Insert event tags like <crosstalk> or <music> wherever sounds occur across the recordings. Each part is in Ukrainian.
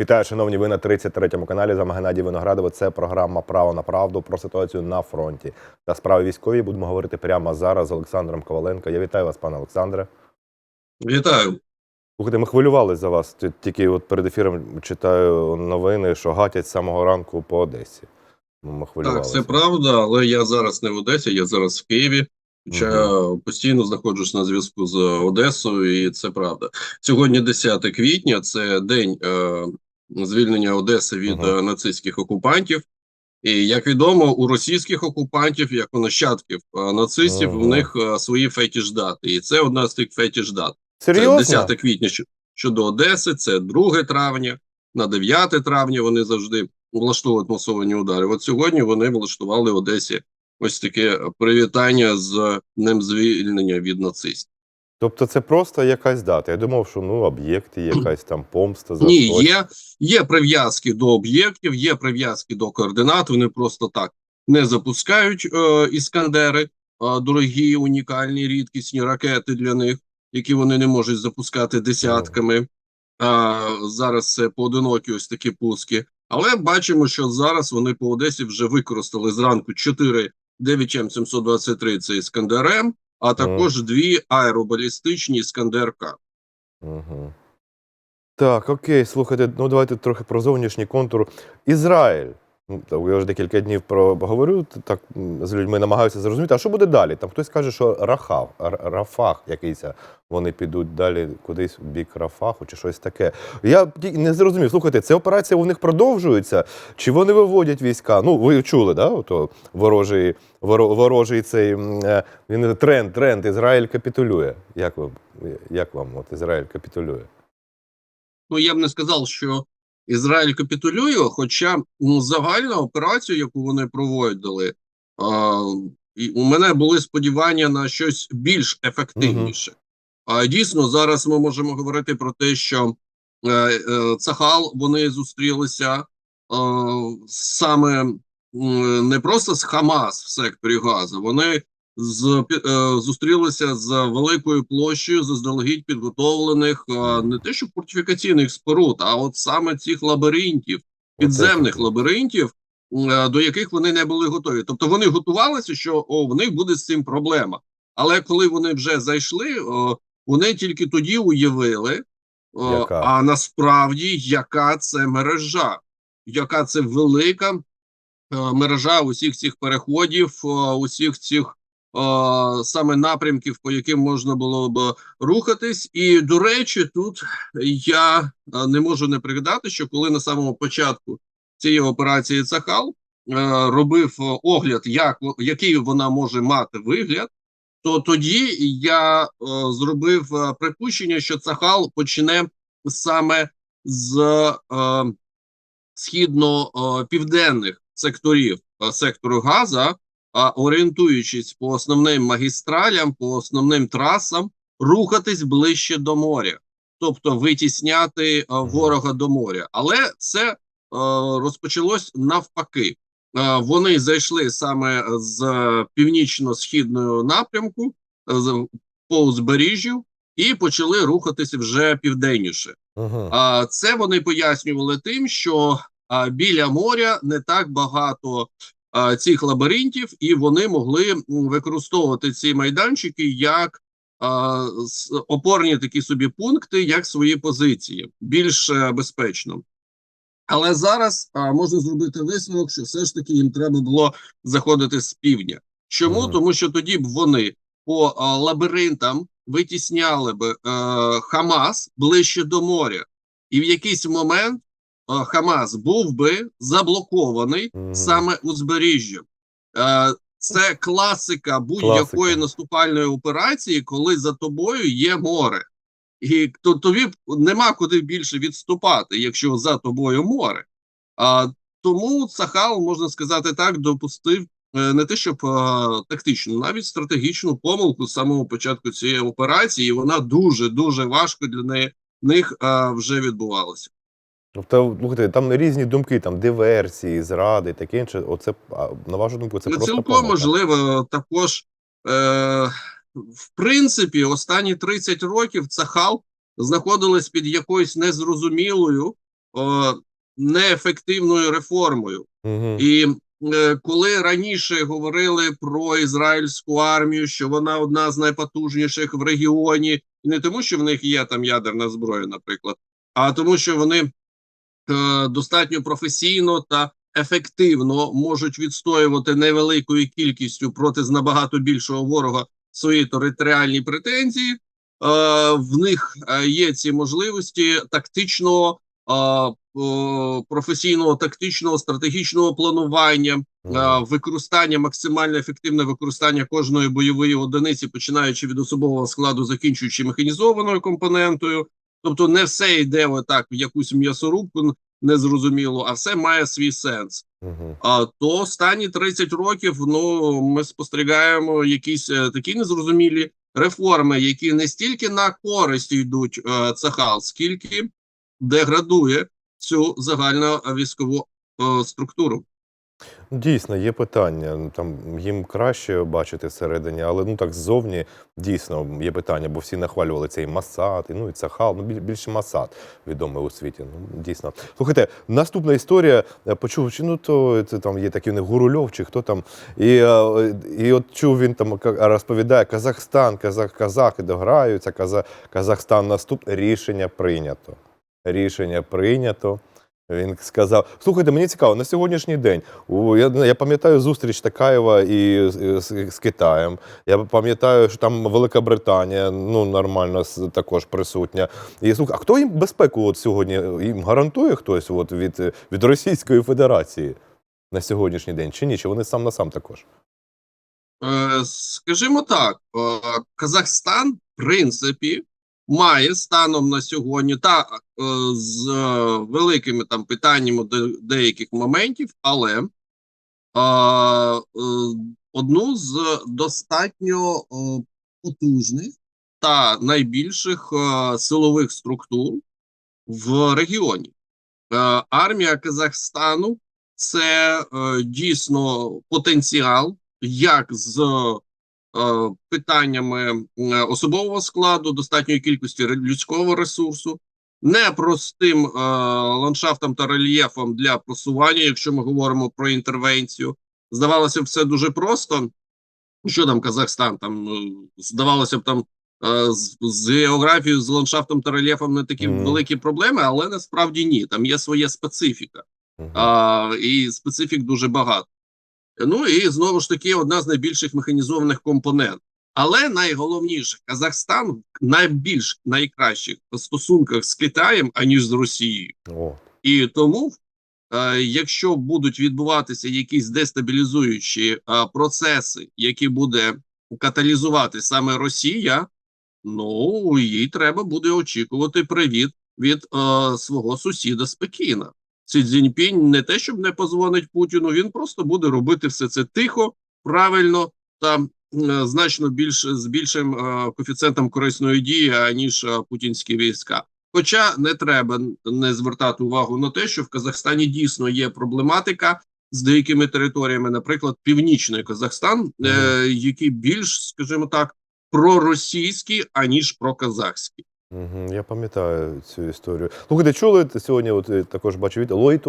Вітаю, шановні. Ви на 33-му каналі. З вами Геннадій Виноградов. Це програма Право на правду про ситуацію на фронті та справи військові. Будемо говорити прямо зараз з Олександром Коваленко. Я вітаю вас, пане Олександре. Вітаю. Слухайте, ми хвилювалися за вас. Тільки от перед ефіром читаю новини, що гатять з самого ранку по Одесі. Ну, Ми Так, це правда, але я зараз не в Одесі, я зараз в Києві. Хоча постійно знаходжусь на зв'язку з Одесою, і це правда. Сьогодні 10 квітня, це день е, звільнення Одеси від Мгм. е, нацистських окупантів. І як відомо, у російських окупантів, як у нащадків е, нацистів, Мгм. у них е, свої фетіш-дати. І це одна з тих фетіш-дат. Це 10 квітня щодо Одеси, це 2 травня, на 9 травня вони завжди влаштовують масовані удари. От сьогодні вони влаштували Одесі ось таке привітання з днем звільнення від нацистів. Тобто це просто якась дата. Я думав, що ну об'єкти, якась там помста за Ні, щось. є, є прив'язки до об'єктів, є прив'язки до координат. Вони просто так не запускають е, іскандери, е, дорогі, унікальні, рідкісні ракети для них, які вони не можуть запускати десятками. А зараз це поодинокі ось такі пуски. Але бачимо, що зараз вони по Одесі вже використали зранку 4 9 723 це іскандер М, а також дві аеробалістичні іскандерка. Угу. Так, окей, слухайте, ну давайте трохи про зовнішній контур. Ізраїль. Ну, Я вже декілька днів про говорю, так з людьми намагаюся зрозуміти, а що буде далі? Там хтось каже, що Рахав, Рафах якийсь, вони підуть далі кудись в бік Рафаху чи щось таке. Я не зрозумів. Слухайте, це операція у них продовжується, чи вони виводять війська? Ну, ви чули, да? Ото ворожий, ворожий цей е, він тренд, тренд. Ізраїль капітулює. Як вам, як вам от Ізраїль капітулює? Ну, я б не сказав, що Ізраїль капітулює, хоча ну, загальна операцію, яку вони проводили, а, і у мене були сподівання на щось більш ефективніше. А дійсно, зараз ми можемо говорити про те, що е, е, Цахал вони зустрілися е, саме м, не просто з Хамас в секторі Газа, вони з, е, зустрілися з великою площею заздалегідь підготовлених е, не те, що фортифікаційних споруд, а от саме цих лабіринтів, підземних лабіринтів, е, до яких вони не були готові. Тобто вони готувалися, що о, в них буде з цим проблема. Але коли вони вже зайшли, о, вони тільки тоді уявили, о, Яка? а насправді яка це мережа, яка це велика мережа усіх цих переходів, усіх цих саме напрямків, по яким можна було б рухатись. І до речі, тут я не можу не пригадати, що коли на самому початку цієї операції Цахал е, робив е, огляд, як який вона може мати вигляд. То тоді я е, зробив е, припущення, що Цахал почне саме з е, східно-південних секторів сектору Газа, орієнтуючись по основним магістралям, по основним трасам, рухатись ближче до моря, тобто витісняти е, ворога до моря. Але це е, розпочалось навпаки. Е, Вони зайшли саме з північно-східного напрямку з- по узбережжю і почали рухатися вже південніше. Угу. А це вони пояснювали тим, що біля моря не так багато цих лабіринтів, і вони могли використовувати ці майданчики як опорні такі собі пункти, як свої позиції, більш е, безпечно. Але зараз а, можна зробити висновок, що все ж таки їм треба було заходити з півдня. Чому? Мгм. Тому що тоді б вони по а, лабіринтам витісняли б е, Хамас ближче до моря, і в якийсь момент Хамас був би заблокований саме узбережжям. Е, це класика будь-якої наступальної операції, коли за тобою є море. І то тобі нема куди більше відступати, якщо за тобою море. А тому Цахал, можна сказати так, допустив е, не те, щоб е, тактичну, навіть стратегічну помилку з самого початку цієї операції, і вона дуже дуже важко для неї них е, вже відбувалася. Тобто, слухайте, там різні думки, там диверсії, зради, таке інше. Оце, на вашу думку, це Ну, просто Цілком помилка? можливо, також е, в принципі, останні 30 років Цахал знаходилась під якоюсь незрозумілою о, неефективною реформою. Угу. І е, коли раніше говорили про ізраїльську армію, що вона одна з найпотужніших в регіоні, і не тому, що в них є там ядерна зброя, наприклад, а тому, що вони е, достатньо професійно та ефективно можуть відстоювати невеликою кількістю проти набагато більшого ворога свої територіальні претензії. Е, в них е, є ці можливості тактичного, е, професійного, тактичного, стратегічного планування, е, використання, максимально ефективне використання кожної бойової одиниці, починаючи від особового складу, закінчуючи механізованою компонентою. Тобто, не все йде отак в якусь м'ясорубку незрозуміло, а все має свій сенс. Угу. А то останні 30 років ну ми спостерігаємо якісь е, такі незрозумілі реформи, які не стільки на користь йдуть е, цехал, скільки деградує цю загальну військову е, структуру. Дійсно, є питання. Ну, Там їм краще бачити всередині, але ну так ззовні дійсно є питання, бо всі нахвалювали цей Масад, і ну і Цахал, ну біль- більше Масад відомий у світі. Ну дійсно. Слухайте, наступна історія. Я Почув, чи ну то це там є такий них Гурульов, чи хто там. І, е, і от чув він там розповідає Казахстан, Казах, Казахи дограються, Каза, Казахстан наступне рішення прийнято. Рішення прийнято. Він сказав: слухайте, мені цікаво, на сьогоднішній день я, я пам'ятаю зустріч Такаєва і з, з, Китаєм. Я пам'ятаю, що там Велика Британія ну нормально також присутня. І слухай, а хто їм безпеку от сьогодні їм гарантує хтось от від, від Російської Федерації на сьогоднішній день? Чи ні? Чи вони сам на сам також? Е, скажімо так, е, Казахстан, в принципі, має станом на сьогодні та е, з е, великими там питаннями до деяких моментів, але е, одну з достатньо потужних та найбільших силових структур в регіоні. Армія Казахстану це дійсно потенціал як з питаннями е, особового складу, достатньої кількості людського ресурсу, непростим е, ландшафтом та рельєфом для просування, якщо ми говоримо про інтервенцію. Здавалося б, все дуже просто. Що там Казахстан? Там е, здавалося б, там е, з, з географією, з ландшафтом та рельєфом не такі Мгм. великі проблеми, але насправді ні. Там є своя специфіка. Мгм. А, і специфік дуже багато. Ну і знову ж таки одна з найбільших механізованих компонент. Але найголовніше, Казахстан в найбільш найкращих стосунках з Китаєм, аніж з Росією. О, І тому, е, якщо будуть відбуватися якісь дестабілізуючі е, процеси, які буде каталізувати саме Росія, ну їй треба буде очікувати привіт від е, свого сусіда з Пекіна. Сі Цзіньпінь не те, щоб не позвонить Путіну, він просто буде робити все це тихо, правильно та е, значно більше з більшим е, коефіцієнтом корисної дії, аніж е, путінські війська. Хоча не треба не звертати увагу на те, що в Казахстані дійсно є проблематика з деякими територіями, наприклад, північний Казахстан, е, який більш, скажімо так, проросійський, аніж проказахський. Я пам'ятаю цю історію. Слухайте, чули сьогодні? От е, також бачу від Ллойд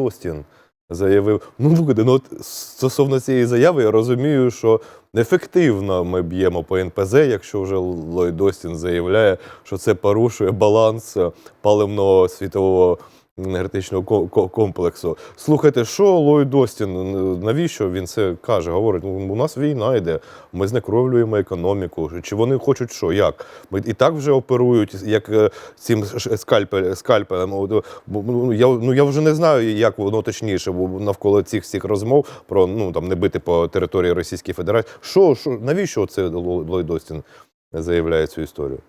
заявив. Ну, слухайте, ну от стосовно цієї заяви, я розумію, що ефективно ми б'ємо по НПЗ, якщо вже Ллойд Остін заявляє, що це порушує баланс е, паливного світового енергетичного ко- ко- комплексу. Слухайте, що Ллойд Остін, навіщо він це каже? Говорить, ну у нас війна йде, ми знекровлюємо економіку. Чи вони хочуть що? Як? Ми і так вже оперують як е, цим скальпелем. Бо, Ну я, ну я вже не знаю, як воно точніше, бо навколо цих всіх розмов про ну там не бити по території Російської Федерації. Що, що навіщо це Лло- Ллойд Остін заявляє цю історію?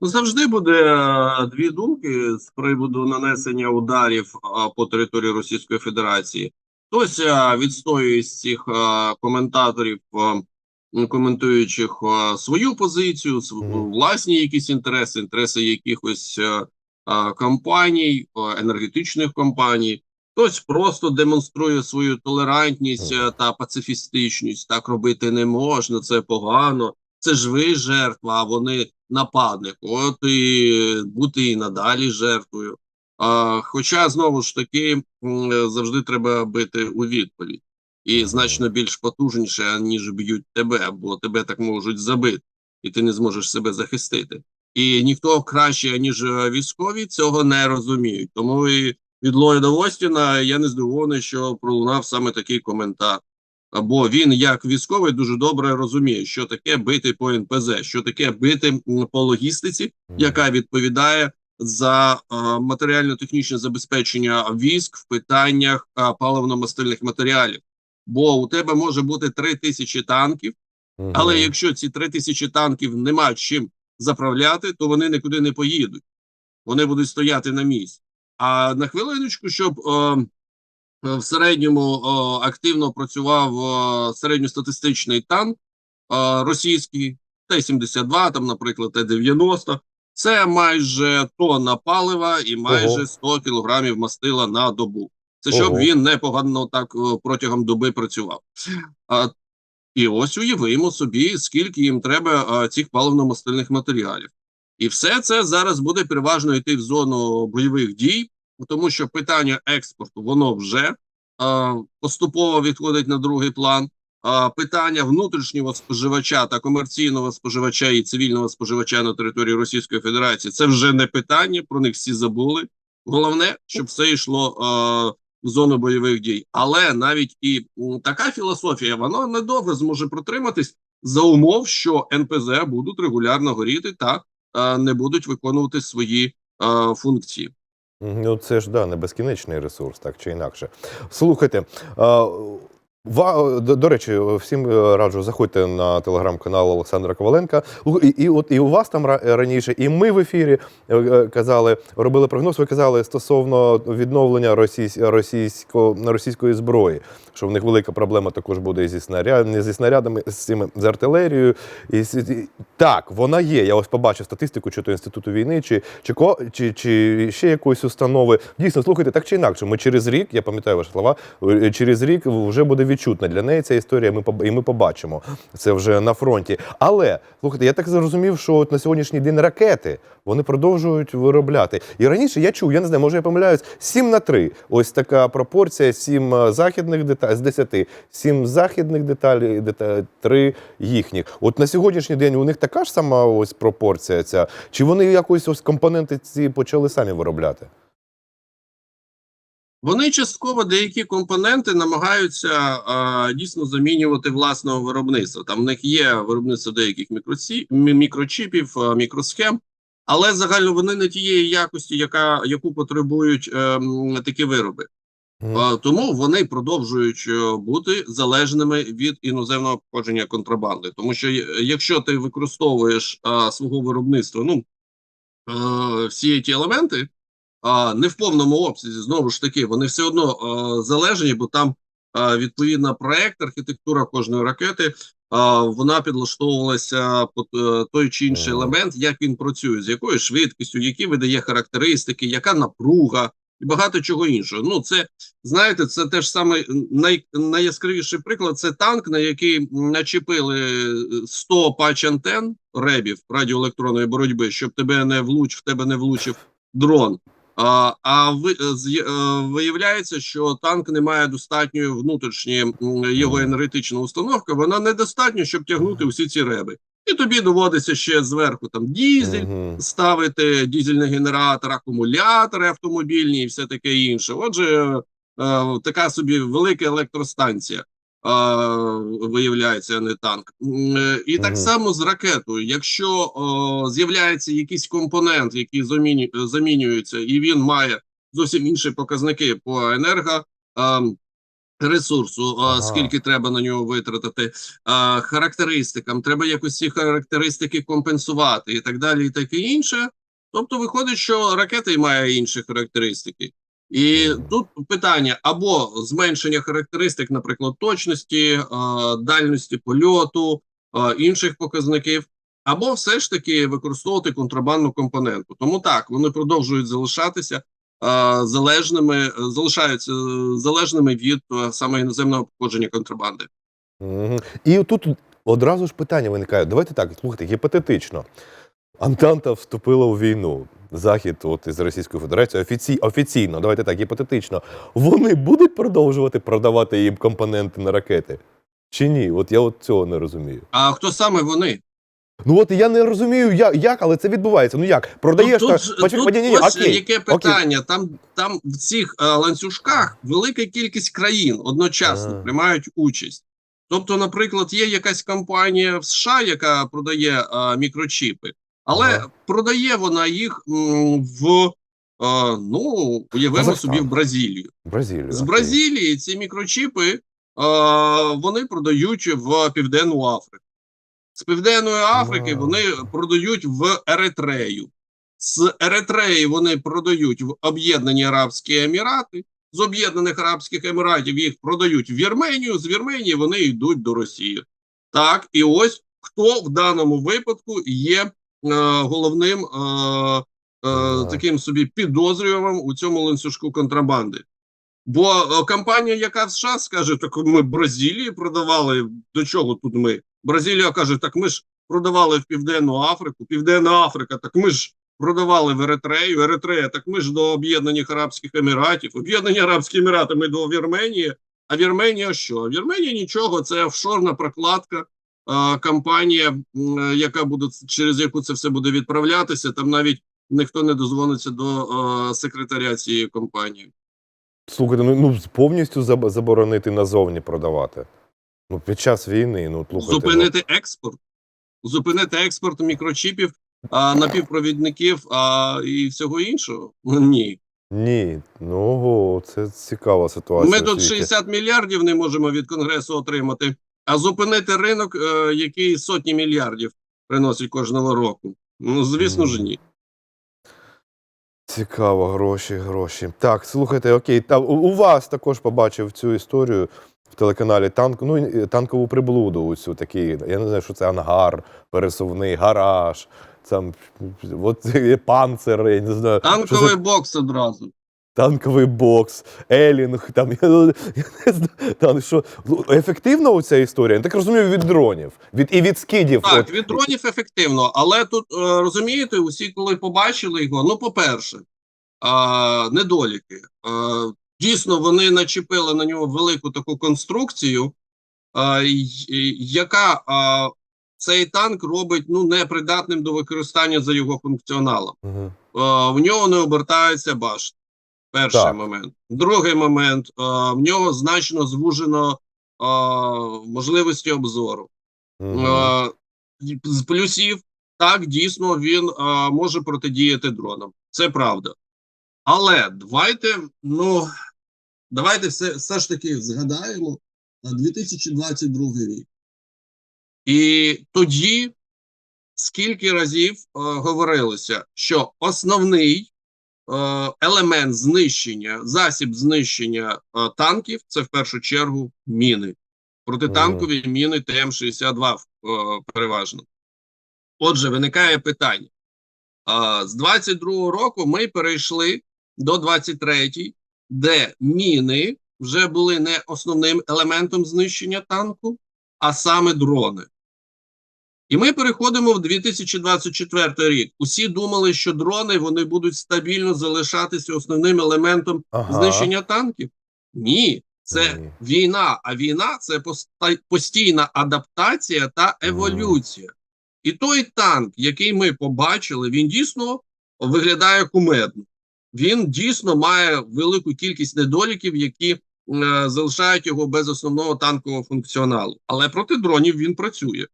Ну, завжди буде е, дві думки з приводу нанесення ударів по території Російської Федерації. Хтось е, відстоює з цих е, коментаторів, коментуючих свою позицію, власні якісь інтереси, інтереси якихось компаній, енергетичних компаній. Хтось просто демонструє свою толерантність та пацифістичність. Так робити не можна, це погано. Це ж ви жертва, а вони нападник. От і бути і надалі жертвою. А, хоча знову ж таки завжди треба бити у відповідь, і значно більш потужніше, ніж б'ють тебе, бо тебе так можуть забити, і ти не зможеш себе захистити. І ніхто краще, ніж е, військові, цього не розуміють. Тому і від Ллойда Остіна я не здивований, що пролунав саме такий коментар. Бо він, як військовий, дуже добре розуміє, що таке бити по НПЗ, що таке бити по логістиці, яка відповідає за матеріально-технічне забезпечення військ в питаннях паливно-мастильних матеріалів. Бо у тебе може бути три тисячі танків, але якщо ці три тисячі танків не мають чим заправляти, то вони нікуди не поїдуть. Вони будуть стояти на місці. А на хвилиночку, щоб е, в середньому е, активно працював е, середньостатистичний танк е, російський, Т-72, там, наприклад, Т-90, це майже тонна палива і майже Ого. 100 кілограмів мастила на добу. Це щоб Ого. він непогано так е, протягом доби працював. А, і ось уявимо собі, скільки їм треба а, цих паливно-мастильних матеріалів. І все це зараз буде переважно йти в зону бойових дій, тому що питання експорту воно вже а, поступово відходить на другий план. А, питання внутрішнього споживача та комерційного споживача і цивільного споживача на території Російської Федерації це вже не питання, про них всі забули. Головне, щоб все йшло а, в зону бойових дій. Але навіть і така філософія, вона недовго зможе протриматись за умов, що НПЗ будуть регулярно горіти та е, не будуть виконувати свої е, функції. Ну, це ж да, не безкінечний ресурс, так чи інакше. Слухайте. А, до, речі, всім е, раджу, заходьте на телеграм-канал Олександра Коваленка. І, і, от, і у вас там раніше, і ми в ефірі е, е, казали, робили прогноз, ви казали стосовно відновлення російсь, російсько, російської зброї, що в них велика проблема також буде зі снарядами, зі снарядами, з цими з артилерією. І, і- так, вона є. Я ось побачив статистику, чи то інституту війни, чи, чи, чи, чи ще якоїсь установи. Дійсно, слухайте, так чи інакше. Ми через рік, я пам'ятаю ваші слова, е, через рік вже буде відчутна для неї ця історія. Ми і ми побачимо це вже на фронті. Але слухайте, я так зрозумів, що от на сьогоднішній день ракети вони продовжують виробляти. І раніше я чув, я не знаю, може я помиляюсь, 7 на 3. Ось така пропорція: 7 західних деталей з 10. 7 західних деталей, деталей 3 їхніх. От на сьогоднішній день у них така ж сама ось пропорція ця. Чи вони якось ось компоненти ці почали самі виробляти? Вони частково деякі компоненти намагаються а, дійсно замінювати власного виробництва. Там в них є виробництво деяких мікроці, мі- мікрочіпів, мікросхем, але загально вони не тієї якості, яка яку потребують ем, такі вироби. Мгм. А, Тому вони продовжують е, бути залежними від іноземного походження контрабанди. Тому що е, якщо ти використовуєш а, свого виробництва, ну е, всі ті елементи, а, не в повному обсязі, знову ж таки, вони все одно залежні, бо там а, відповідно проект, архітектура кожної ракети. А, вона підлаштовувалася під е, той чи інший елемент, як він працює, з якою швидкістю, які видає характеристики, яка напруга і багато чого іншого. Ну, це знаєте, це теж саме най, найяскравіший приклад. Це танк, на який начепили 100 пач антен ребів радіоелектронної боротьби, щоб тебе не влуч, в тебе не влучив дрон. А, ви, е, виявляється, що танк не має достатньої внутрішньої його енергетична установка. Вона недостатня, щоб тягнути усі ці реби. І тобі доводиться ще зверху там дізель, Мгм. ставити дізельний генератор, акумулятори автомобільні і все таке інше. Отже, е, така собі велика електростанція. Виявляється, а не танк. Е, І так само з ракетою. Якщо з'являється якийсь компонент, який заміню, замінюється, і він має зовсім інші показники по енерго. Ресурсу, Ага. скільки треба на нього витратити, а, характеристикам, треба якось ці характеристики компенсувати і так далі, і таке інше. Тобто виходить, що ракета має інші характеристики. І тут питання або зменшення характеристик, наприклад, точності, дальності польоту, інших показників, або все ж таки використовувати контрабандну компоненту. Тому так, вони продовжують залишатися залежними, залишаються е, залежними від е, саме іноземного походження контрабанди. І тут одразу ж питання виникає. Давайте так, слухайте, гіпотетично. Антанта вступила у війну. Захід, от із Російською Федерацією, офіці... офіційно, давайте так, гіпотетично, вони будуть продовжувати продавати їм компоненти на ракети? Чи ні? От я от цього не розумію. А хто саме вони? Ну от я не розумію, як, як але це відбувається. Ну як? Продаєш тут, так. тут, тут ні, ні, ось окей, яке окей. питання. Там, там в цих е, ланцюжках велика кількість країн одночасно А. приймають участь. Тобто, наприклад, є якась компанія в США, яка продає е, мікрочіпи, але Ага. продає вона їх в е, ну уявимо собі в Бразилію. Бразилію. З. Бразилії ці мікрочіпи е, вони продають в Південну Африку. З Південної Африки Ага. вони продають в Еретрею. З Еретреї вони продають в Об'єднані Арабські Емірати. З Об'єднаних Арабських Еміратів їх продають в Вірменію. З Вірменії вони йдуть до Росії. Так, і ось хто в даному випадку є головним е, е, таким собі підозрюваним у цьому ланцюжку контрабанди. Бо е, компанія, яка в США скаже, так ми Бразилії продавали. До чого тут ми? Бразилія каже, так ми ж продавали в Південну Африку, Південна Африка, так ми ж продавали в Еретрею, Еретрея, так ми ж до Об'єднаних Арабських Еміратів, Об'єднані Арабські Емірати, ми до Вірменії. А Вірменія що? Вірменія нічого, це офшорна прокладка. Е, Компанія, яка буде через яку це все буде відправлятися, там навіть ніхто не дозвониться до е, секретаря цієї компанії. Слухайте, ну, ну повністю заборонити назовні продавати. Ну, під час війни, ну слухайте. Зупинити експорт, зупинити експорт мікрочіпів, а, напівпровідників а, і всього іншого. <laughs> Ні. Ну, ні, ну це цікава ситуація. Ми тут 60 мільярдів не можемо від конгресу отримати, а зупинити ринок, е, який сотні мільярдів приносить кожного року. Ну, звісно ж, ні. Цікаво, гроші, гроші. Так, слухайте, окей. Та, у, вас також побачив цю історію в телеканалі танк, ну, і танкову приблуду. Цю такий, я не знаю, що це ангар, пересувний, гараж, там, от <laughs> є панцир, я не знаю. Танковий це бокс одразу. Танковий бокс, елінг, там, я, <laughs> я не знаю, там, що, ну, ефективна оця історія? Я так розумію, від дронів, від, і від скидів. Так, от. від дронів ефективно, але тут е, розумієте, усі, коли побачили його, ну, по-перше, недоліки. Е, дійсно, вони начепили на нього велику таку конструкцію, й- яка е, цей танк робить ну, непридатним до використання за його функціоналом. Мгм. Е, в нього не обертається башта. Перший Так. момент. Другий момент: е, в нього значно звужено е, можливості обзору. Мгм. Е, з плюсів, так, дійсно, він е, може протидіяти дронам. Це правда. Але давайте, ну, давайте все, все ж таки згадаємо е, 2022 рік. І тоді скільки разів е, говорилося, що основний елемент знищення, засіб знищення е, танків це в першу чергу міни. Протитанкові міни ТМ-62 е, переважно. Отже, виникає питання. З 22-го року ми перейшли до 23-й, де міни вже були не основним елементом знищення танку, а саме дрони. І ми переходимо в 2024 рік. Усі думали, що дрони вони будуть стабільно залишатися основним елементом Ага. знищення танків. Ні, це Ні. війна. А війна це постійна адаптація та еволюція. І той танк, який ми побачили, він дійсно виглядає кумедно. Він дійсно має велику кількість недоліків, які е, залишають його без основного танкового функціоналу. Але проти дронів він працює.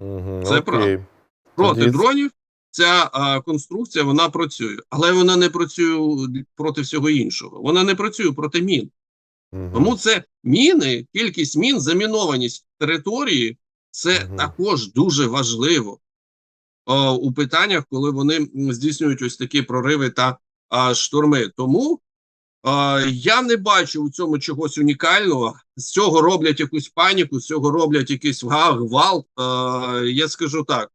Мгм. Це Окей. правда. Проти Тоді- дронів ця а, конструкція вона працює, але вона не працює проти всього іншого. Вона не працює проти мін. Мгм. Тому це міни, кількість мін, замінованість території це Мгм. також дуже важливо о, у питаннях, коли вони здійснюють ось такі прориви та а, штурми. Тому я не бачу у цьому чогось унікального. З цього роблять якусь паніку, з цього роблять якийсь гвалт. Я скажу так: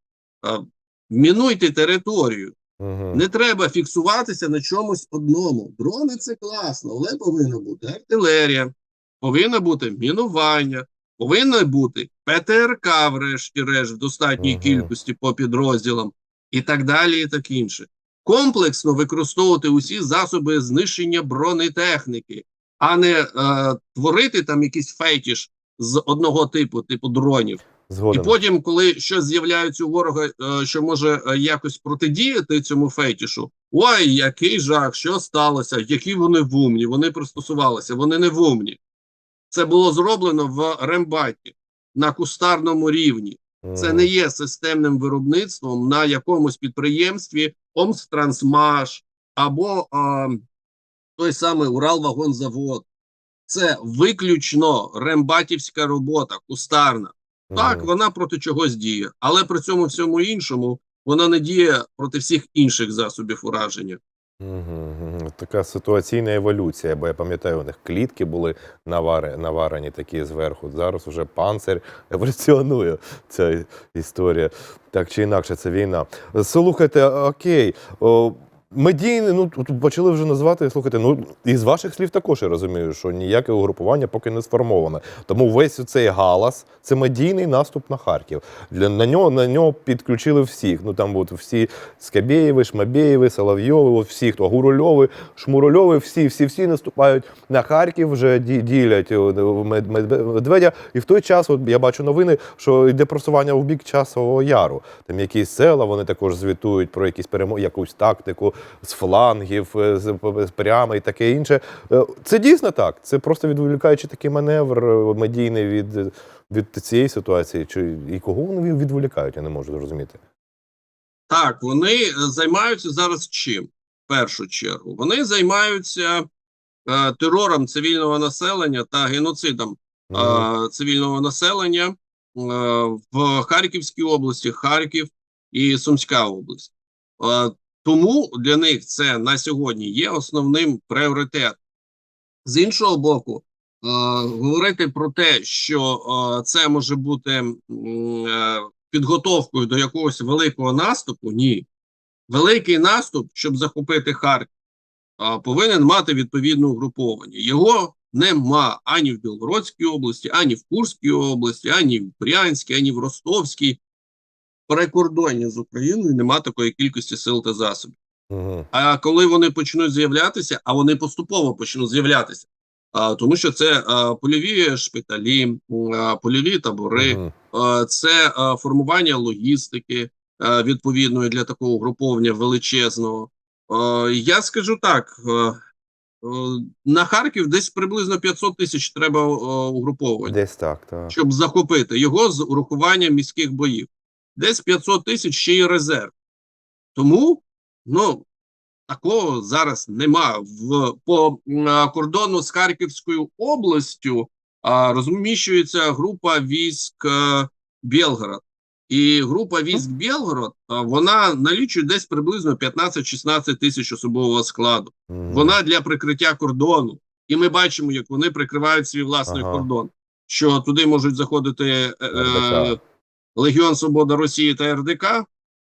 мінуйте територію. Мгм. Не треба фіксуватися на чомусь одному. Дрони це класно, але повинна бути артилерія, повинно бути мінування, повинна бути ПТРК, врешті-решт, в достатній Мгм. кількості по підрозділам, і так далі, і так інше. Комплексно використовувати усі засоби знищення бронетехніки, а не е, творити там якийсь фетіш з одного типу, типу дронів. І потім, коли щось з'являється у ворога, е, що може е, якось протидіяти цьому фетішу, ой, який жах, що сталося, які вони вумні, вони пристосувалися, вони не вумні. Це було зроблено в Рембаті на кустарному рівні. Це не є системним виробництвом на якомусь підприємстві Омстрансмаш або а, той самий Уралвагонзавод. Це виключно рембатівська робота, кустарна. Так, вона проти чогось діє, але при цьому всьому іншому вона не діє проти всіх інших засобів ураження. Така ситуаційна еволюція, бо я пам'ятаю, у них клітки були наварені такі зверху. Зараз уже панцир еволюціонує ця історія. Так чи інакше, це війна. Слухайте, окей. Медійний, ну тут почали вже називати. Слухайте, ну із ваших слів також я розумію, що ніяке угрупування поки не сформоване. Тому весь цей галас це медійний наступ на Харків. Для на нього на нього підключили всіх. Ну там от всі Скабєєви, Шмабєєви, Соловйови, от всі, хто Гурульови, Шмурульови, всі, всі, всі наступають на Харків, вже ді- ділять е, Мед- Медведя. І в той час, от я бачу новини, що йде просування в бік часового яру. Там якісь села, вони також звітують про якісь перемо... якусь тактику з флангів, е, з прямо і таке інше. Е, Це дійсно так. Це просто відволікаючи такий маневр е, медійний від, від цієї ситуації. Чи і кого вони відволікають, я не можу зрозуміти. Так, вони займаються зараз чим? В першу чергу. Вони займаються е, терором цивільного населення та геноцидом е, цивільного населення е, в Харківській області, Харків і Сумська область. Е, тому для них це на сьогодні є основним пріоритетом. З іншого боку, е, говорити про те, що е, це може бути е, підготовкою до якогось великого наступу, ні. Великий наступ, щоб захопити Харків, повинен мати відповідне угруповання. Його нема ані в Білгородській області, ані в Курській області, ані в Брянській, ані в Ростовській. Прикордонні з Україною нема такої кількості сил та засобів. Мгм. А коли вони почнуть з'являтися, а вони поступово почнуть з'являтися, а, тому що це а, польові шпиталі, а, польові табори, Мгм. а, це а, формування логістики а, відповідної для такого угруповання величезного. А, я скажу так: а, на Харків десь приблизно 500 тисяч треба а, угруповань Десь так, так. щоб захопити його з урахуванням міських боїв. Десь 500 тисяч ще й резерв. Тому ну, такого зараз нема. В, по а, кордону з Харківською областю а, розміщується група військ а, Білгород. І група військ Білгород а, вона налічує десь приблизно 15-16 тисяч особового складу. Вона для прикриття кордону. І ми бачимо, як вони прикривають свій власний Ага. кордон. Що туди можуть заходити е, е. Легіон Свобода Росії та РДК,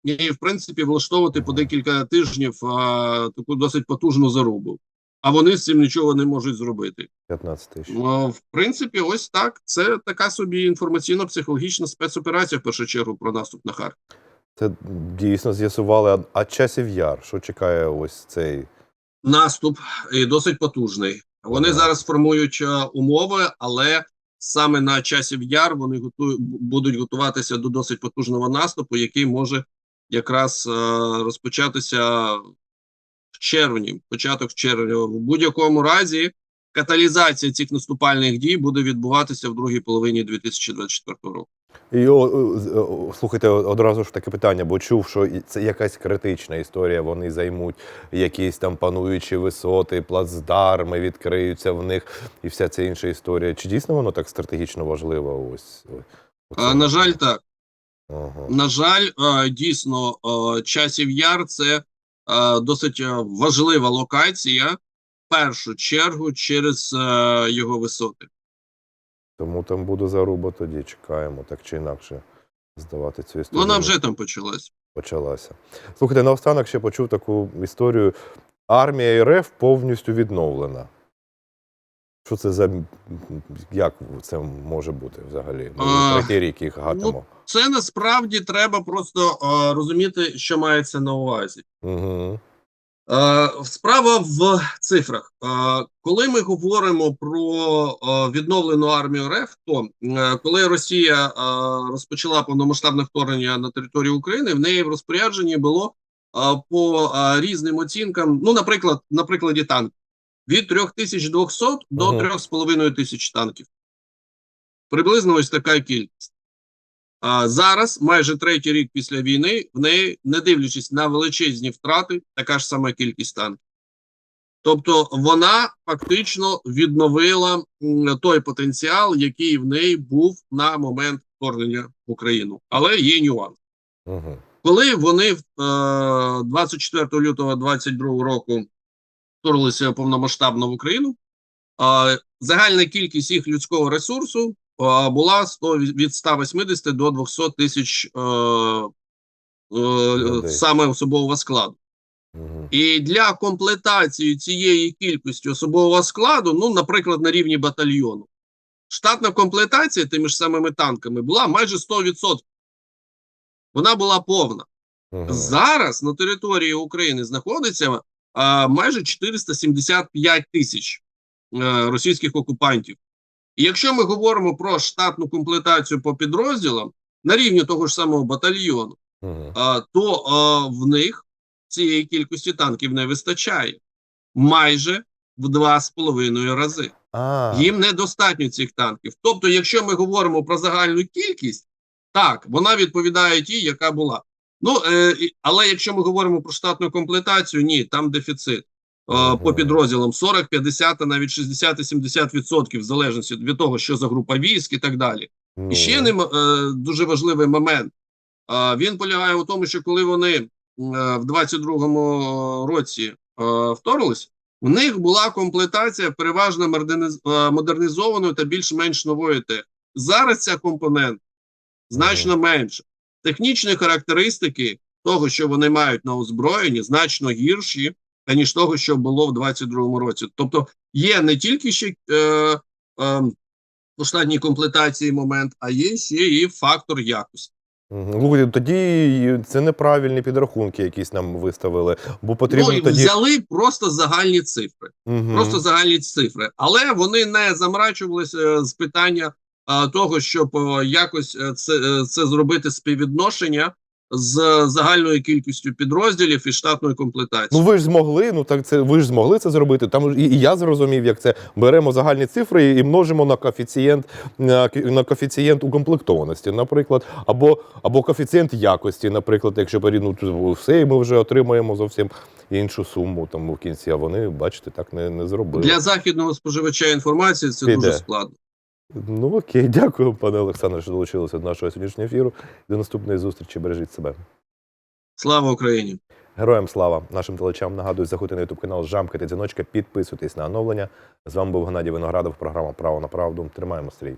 і, в принципі, влаштовувати по декілька тижнів а, таку досить потужну зарубу. А вони з цим нічого не можуть зробити. 15 тисяч. Ну, в принципі, ось так. Це така собі інформаційно-психологічна спецоперація, в першу чергу, про наступ на Харків. Це дійсно з'ясували. А, а часів яр, що чекає ось цей. Наступ і досить потужний. Вони Ага. зараз формують е, умови, але саме на часів яр вони готую будуть готуватися до досить потужного наступу, який може якраз е, розпочатися в червні, початок червня. В будь-якому разі каталізація цих наступальних дій буде відбуватися в другій половині 2024 року. І о, о, слухайте, одразу ж таке питання, бо чув, що це якась критична історія. Вони займуть якісь там пануючі висоти, плацдарми відкриються в них, і вся ця інша історія. Чи дійсно воно так стратегічно важливо? Ось? А, на жаль, так. Ага. На жаль, е, дійсно, е, часів яр це е, досить е, важлива локація, в першу чергу через е, його висоти. Тому там буде заруба тоді. Чекаємо, так чи інакше здавати цю історію. Вона вже там почалась. почалася. Слухайте, наостанок ще почув таку історію. Армія РФ повністю відновлена. Що це за як це може бути взагалі? Ми А, третій рік їх гатимо. Це насправді треба просто е, розуміти, що мається на увазі. Угу. Е, Справа в цифрах. Е, Коли ми говоримо про е, відновлену армію РФ, то коли Росія розпочала повномасштабне вторгнення на територію України, в неї в розпорядженні було по різним оцінкам, ну, наприклад, на прикладі танків, від 3200 до Мгм. 3,5 тисяч танків. Приблизно ось така кількість. А зараз, майже третій рік після війни, в неї, не дивлячись на величезні втрати, така ж сама кількість танків. Тобто вона фактично відновила той потенціал, який в неї був на момент вторгнення в Україну. Але є нюанс. Угу. Коли вони в, е, 24 лютого 22 року вторглися повномасштабно в Україну, загальна кількість їх людського ресурсу була 100, від 180 до 200 тисяч е, е, саме особового складу. Угу. І для комплектації цієї кількості особового складу, ну, наприклад, на рівні батальйону, штатна комплектація тими ж самими танками була майже 100%. Вона була повна. Угу. Зараз на території України знаходиться а, майже 475 тисяч е, російських окупантів. І якщо ми говоримо про штатну комплектацію по підрозділам на рівні того ж самого батальйону, Угу. а, то а, в них цієї кількості танків не вистачає майже в два з половиною рази. А, Їм недостатньо цих танків. Тобто, якщо ми говоримо про загальну кількість, так, вона відповідає тій, яка була. Ну, е, але якщо ми говоримо про штатну комплектацію, ні, там дефіцит. Е. По підрозділам 40, 50, а навіть 60 і 70 відсотків, в залежності від того, що за група військ і так далі. ну, І ще не е, дуже важливий момент. Він полягає у тому, що коли вони е, в 22-му році вторглись, в них була комплектація переважно модернізованої та більш-менш нової техніки. Зараз ця компонент значно менше. Технічні характеристики того, що вони мають на озброєнні, значно гірші, аніж того, що було в 22-му році. Тобто є не тільки ще е, е, у штатній комплектації момент, а є ще і фактор якості. Слухайте, тоді це неправильні підрахунки, якісь нам виставили. Бо потрібно ну тоді. взяли просто загальні цифри. Мгм. Просто загальні цифри, але вони не замрачувалися з питання а, того, щоб якось е, це, е, це зробити співвідношення з загальною кількістю підрозділів і штатною комплектацією. Ну ви ж змогли, ну так це ви ж змогли це зробити. Там і, і я зрозумів, як це беремо загальні цифри і, множимо на коефіцієнт на, на коефіцієнт укомплектованості, наприклад, або або коефіцієнт якості, наприклад, якщо порівнювати все, і ми вже отримаємо зовсім іншу суму там в кінці. А вони, бачите, так не, не зробили. Для західного споживача інформації це Піде. дуже складно. Ну окей, <laughs> дякую, пане Олександре, що долучилися до нашого сьогоднішнього ефіру. До наступної зустрічі. Бережіть себе. Слава Україні! Героям слава нашим телечам нагадую, заходьте на ютуб канал, жамкайте дзвіночка, підписуйтесь на оновлення. З вами був Геннадій Виноградов, програма Право на правду. Тримаємо стрій.